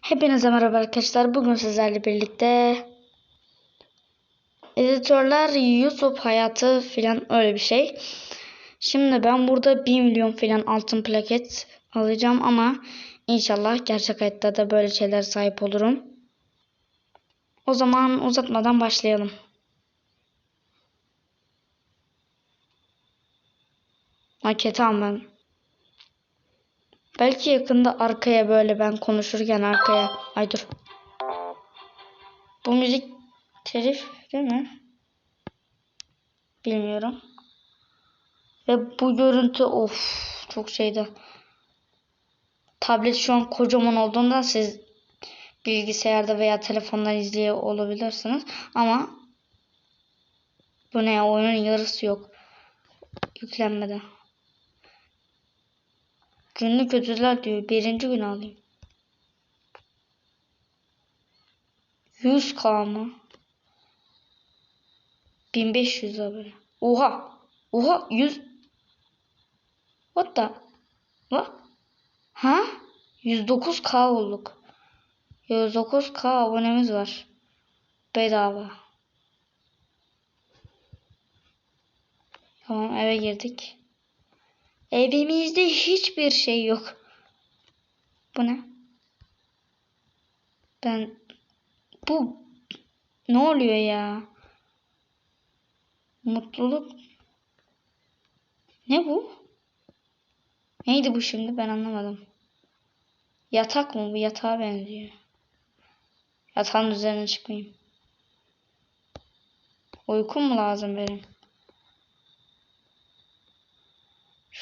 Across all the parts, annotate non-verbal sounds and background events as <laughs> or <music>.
Hepinize merhaba arkadaşlar. Bugün sizlerle birlikte editörler YouTube hayatı filan öyle bir şey. Şimdi ben burada 1 milyon filan altın plaket alacağım ama inşallah gerçek hayatta da böyle şeyler sahip olurum. O zaman uzatmadan başlayalım. Maketi ben. Belki yakında arkaya böyle ben konuşurken arkaya. Ay dur. Bu müzik telif değil mi? Bilmiyorum. Ve bu görüntü of çok şeydi. Tablet şu an kocaman olduğundan siz bilgisayarda veya telefondan izliyor olabilirsiniz. Ama bu ne oyunun yarısı yok. Yüklenmedi. Günlük ödüller diyor. Birinci gün alayım. 100k mı? 1500 abone. Oha. Oha 100. What the? What? Ha? 109k olduk. 109k abonemiz var. Bedava. Tamam eve girdik. Evimizde hiçbir şey yok. Bu ne? Ben bu ne oluyor ya? Mutluluk ne bu? Neydi bu şimdi ben anlamadım. Yatak mı bu? Yatağa benziyor. Yatağın üzerine çıkmayayım. Uykum mu lazım benim?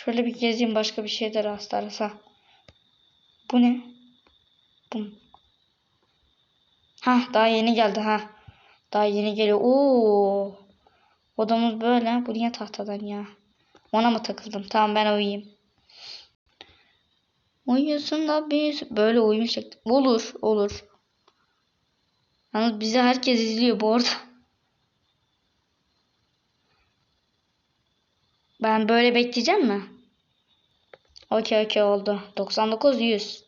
Şöyle bir gezeyim başka bir şey de rastlarsa. Bu ne? Bu. Ha daha yeni geldi ha. Daha yeni geliyor. Oo. Odamız böyle. Bu niye tahtadan ya? Ona mı takıldım? Tamam ben uyuyayım. Uyuyorsun da biz böyle uyum. Olur, olur. Yalnız bizi herkes izliyor bu arada. Ben böyle bekleyeceğim mi? Okey okey oldu. 99 100.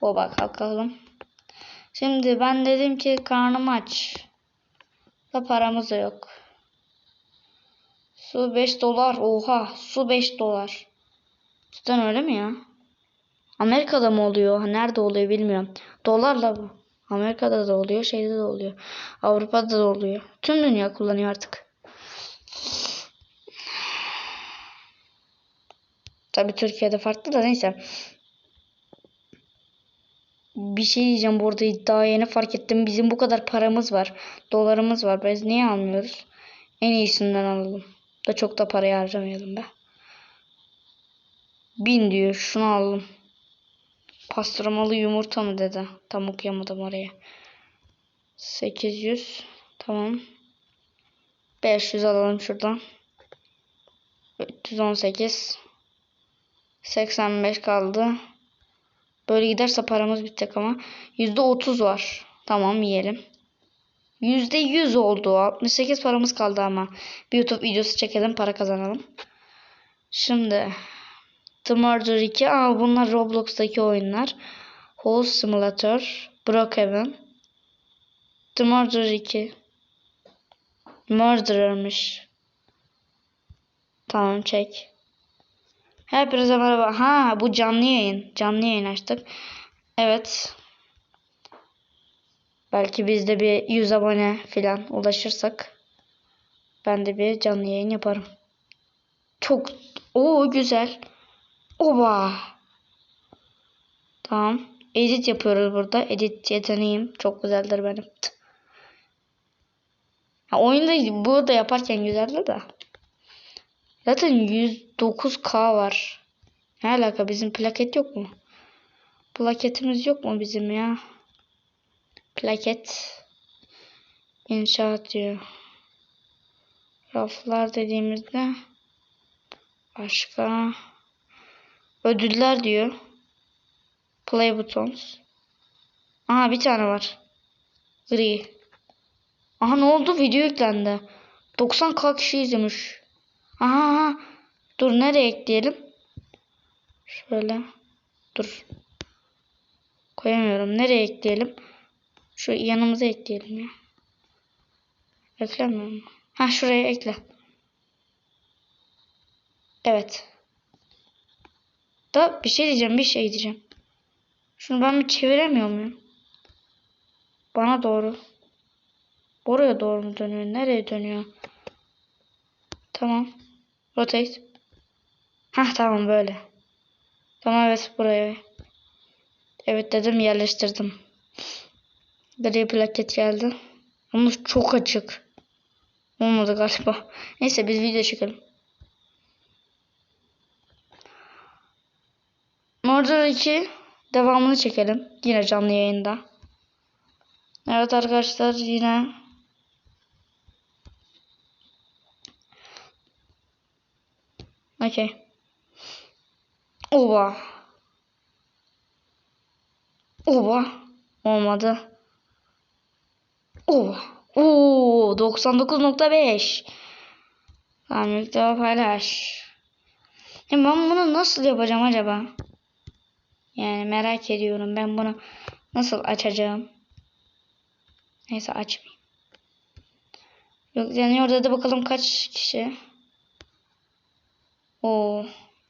O bak kalkalım. Şimdi ben dedim ki karnım aç. Da paramız da yok. Su 5 dolar. Oha su 5 dolar. Cidden öyle mi ya? Amerika'da mı oluyor? Nerede oluyor bilmiyorum. Dolarla bu. Amerika'da da oluyor. Şeyde de oluyor. Avrupa'da da oluyor. Tüm dünya kullanıyor artık. Tabii Türkiye'de farklı da neyse. Bir şey diyeceğim burada daha yeni fark ettim. Bizim bu kadar paramız var. Dolarımız var. Biz niye almıyoruz? En iyisinden alalım. Da çok da parayı harcamayalım be. Bin diyor. Şunu alalım. Pastırmalı yumurta mı dedi. Tam okuyamadım oraya. 800. Tamam. 500 alalım şuradan. 318. 85 kaldı. Böyle giderse paramız bitecek ama. %30 var. Tamam yiyelim. %100 oldu. 68 paramız kaldı ama. Bir YouTube videosu çekelim para kazanalım. Şimdi. The Murder 2. Aa, bunlar Roblox'taki oyunlar. Hole Simulator. Brookhaven. The Murder 2. Murderer'mış. Tamam çek. Hepinize merhaba. Ha bu canlı yayın. Canlı yayın açtık. Evet. Belki biz de bir 100 abone falan ulaşırsak ben de bir canlı yayın yaparım. Çok o güzel. Oba. Tamam. Edit yapıyoruz burada. Edit yeteneğim çok güzeldir benim. Ha, oyunda burada yaparken güzeldi de. Zaten 109k var. Ne alaka bizim plaket yok mu? Plaketimiz yok mu bizim ya? Plaket. İnşaat diyor. Raflar dediğimizde başka ödüller diyor. Play buttons. Aha bir tane var. Gri. Aha ne oldu? Video yüklendi. 90k kişi izlemiş. Aha, dur nereye ekleyelim? Şöyle. Dur. Koyamıyorum. Nereye ekleyelim? Şu yanımıza ekleyelim ya. Eklemiyor mu? Ha şuraya ekle. Evet. Da bir şey diyeceğim, bir şey diyeceğim. Şunu ben bir çeviremiyor muyum? Bana doğru. Oraya doğru mu dönüyor? Nereye dönüyor? Tamam. Rotate. Hah tamam böyle. Tamam evet buraya. Evet dedim yerleştirdim. Gri plaket geldi. Ama çok açık. Olmadı galiba. <laughs> Neyse biz video çekelim. Murder 2 devamını çekelim. Yine canlı yayında. Evet arkadaşlar yine Okey. Oba. Oba. Olmadı. Oba. Oo 99.5. Tamam yükleme paylaş. Ya ben bunu nasıl yapacağım acaba? Yani merak ediyorum. Ben bunu nasıl açacağım? Neyse açmayayım. Yok yani orada da bakalım kaç kişi. O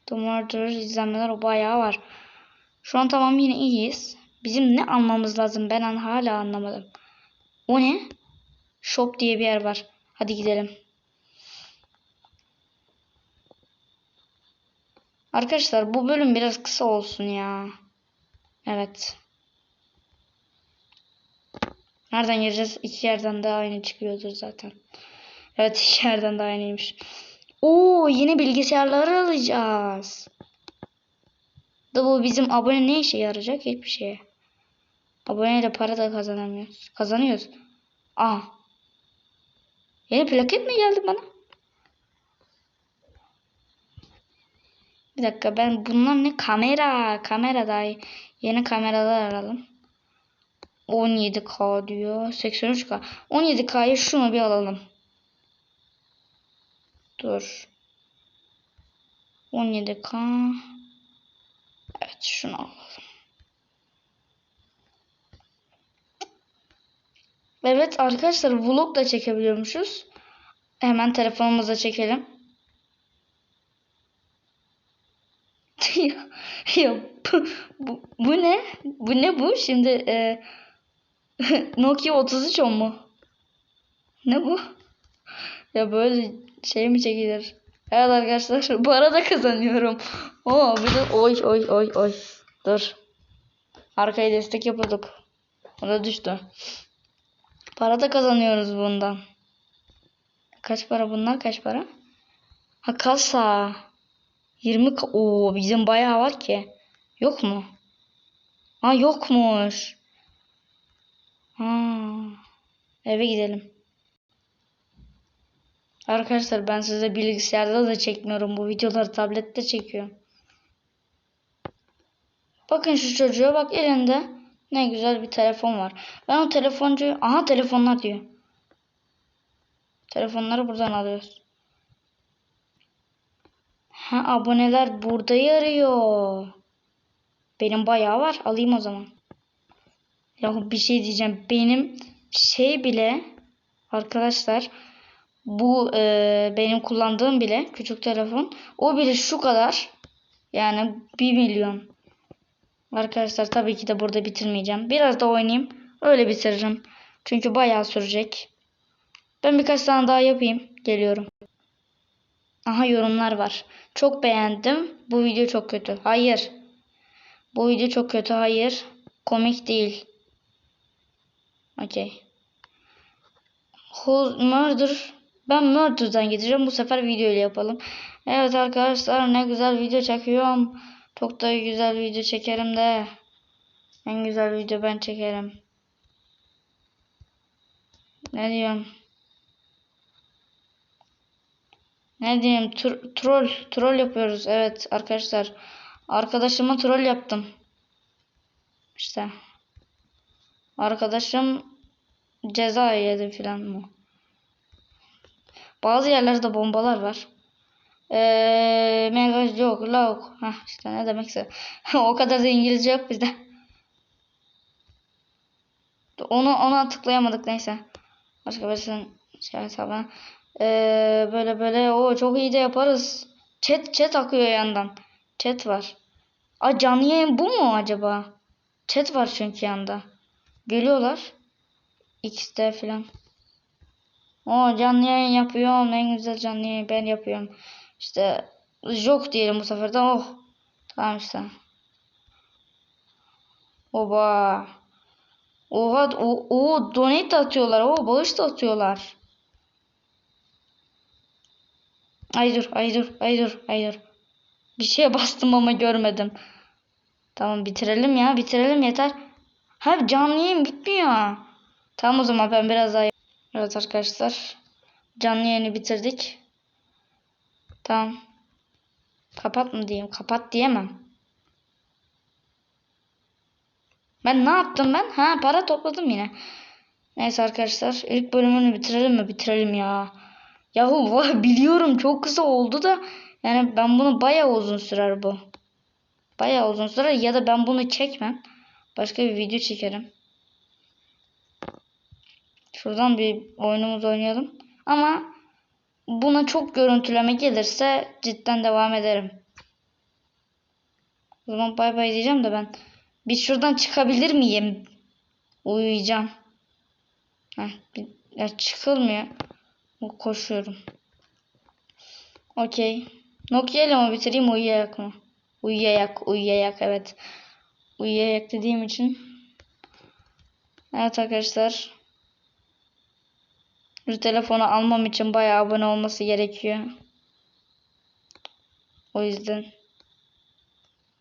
The Murder izlenmeler bayağı var. Şu an tamam yine iyiyiz. Bizim ne almamız lazım ben an hala anlamadım. O ne? Shop diye bir yer var. Hadi gidelim. Arkadaşlar bu bölüm biraz kısa olsun ya. Evet. Nereden gireceğiz? İki yerden de aynı çıkıyordur zaten. Evet <laughs> iki yerden de aynıymış. Oo yeni bilgisayarları alacağız. Da bu bizim abone ne işe yarayacak? Hiçbir şeye. Aboneyle para da kazanamıyoruz. Kazanıyoruz. Aa. Yeni plaket mi geldi bana? Bir dakika ben bunlar ne? Kamera. Kamera daha Yeni kameralar alalım. 17K diyor. 83K. 17K'yı şunu bir alalım. Dur. 17K. Evet şunu alalım. Evet arkadaşlar vlog da çekebiliyormuşuz. Hemen telefonumuza çekelim. <laughs> ya, bu, bu, bu ne? Bu ne bu? Şimdi e, <laughs> Nokia 3310 mu? Ne bu? Ya böyle şey mi çekilir? Evet arkadaşlar <laughs> bu arada kazanıyorum. <laughs> Oo bir oy oy oy oy. Dur. Arkaya destek yapıyorduk. O da düştü. Para da kazanıyoruz bundan. Kaç para bunlar? Kaç para? Ha kasa. 20 ka Oo bizim bayağı var ki. Yok mu? Ha yokmuş. Ha. Eve gidelim. Arkadaşlar ben size bilgisayarda da çekmiyorum. Bu videoları tablette çekiyorum. Bakın şu çocuğa bak elinde ne güzel bir telefon var. Ben o telefoncuyu... Aha telefonlar diyor. Telefonları buradan alıyoruz. Ha aboneler burada yarıyor. Benim bayağı var. Alayım o zaman. Ya bir şey diyeceğim. Benim şey bile arkadaşlar bu e, benim kullandığım bile küçük telefon. O bile şu kadar. Yani 1 milyon. Arkadaşlar tabii ki de burada bitirmeyeceğim. Biraz da oynayayım. Öyle bitiririm. Çünkü bayağı sürecek. Ben birkaç tane daha yapayım. Geliyorum. Aha yorumlar var. Çok beğendim. Bu video çok kötü. Hayır. Bu video çok kötü. Hayır. Komik değil. Okey. Murder. Ben Murder'dan gideceğim. Bu sefer video ile yapalım. Evet arkadaşlar ne güzel video çekiyorum. Çok da güzel video çekerim de. En güzel video ben çekerim. Ne diyorum? Ne diyeyim? Tr troll. Troll yapıyoruz. Evet arkadaşlar. Arkadaşıma troll yaptım. İşte. Arkadaşım ceza yedi filan mı? Bazı yerlerde bombalar var. Eee mega yok log. Heh işte ne demekse. <laughs> o kadar da İngilizce yok bizde. onu ona tıklayamadık neyse. Başka birisinin şey hesabına. Ee, böyle böyle o çok iyi de yaparız. Chat chat akıyor yandan. Chat var. Aa canlı yayın bu mu acaba? Chat var çünkü yanda. Geliyorlar. X'te falan. O canlı yayın yapıyorum. En güzel canlı yayın ben yapıyorum. İşte yok diyelim bu sefer de. Oh. Tamam işte. Oba. Oha o, o donate atıyorlar. O bağış da atıyorlar. Ay dur, ay dur, ay dur, ay dur. Bir şeye bastım ama görmedim. Tamam bitirelim ya, bitirelim yeter. Ha canlı yayın bitmiyor. Tamam o zaman ben biraz daha... Evet arkadaşlar. Canlı yayını bitirdik. Tamam. Kapat mı diyeyim? Kapat diyemem. Ben ne yaptım ben? Ha para topladım yine. Neyse arkadaşlar ilk bölümünü bitirelim mi? Bitirelim ya. Yahu <laughs> biliyorum çok kısa oldu da yani ben bunu bayağı uzun sürer bu. Bayağı uzun sürer ya da ben bunu çekmem. Başka bir video çekerim. Şuradan bir oyunumuz oynayalım. Ama buna çok görüntüleme gelirse cidden devam ederim. O zaman bay bay diyeceğim de ben. Bir şuradan çıkabilir miyim? Uyuyacağım. Heh, bir, ya çıkılmıyor. Koşuyorum. Okey. Nokia ile mi bitireyim uyuyayak mı? Uyuyayak, uyuyayak evet. Uyuyayak dediğim için. Evet arkadaşlar. Bu telefonu almam için bayağı abone olması gerekiyor. O yüzden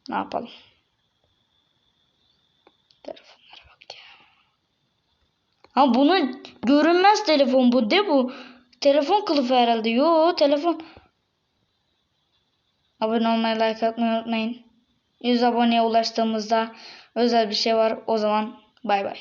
ne yapalım? Telefonlara bak ya. Ha bunu görünmez telefon bu de bu. Telefon kılıfı herhalde. Yo telefon. Abone olmayı like atmayı unutmayın. 100 aboneye ulaştığımızda özel bir şey var. O zaman bay bay.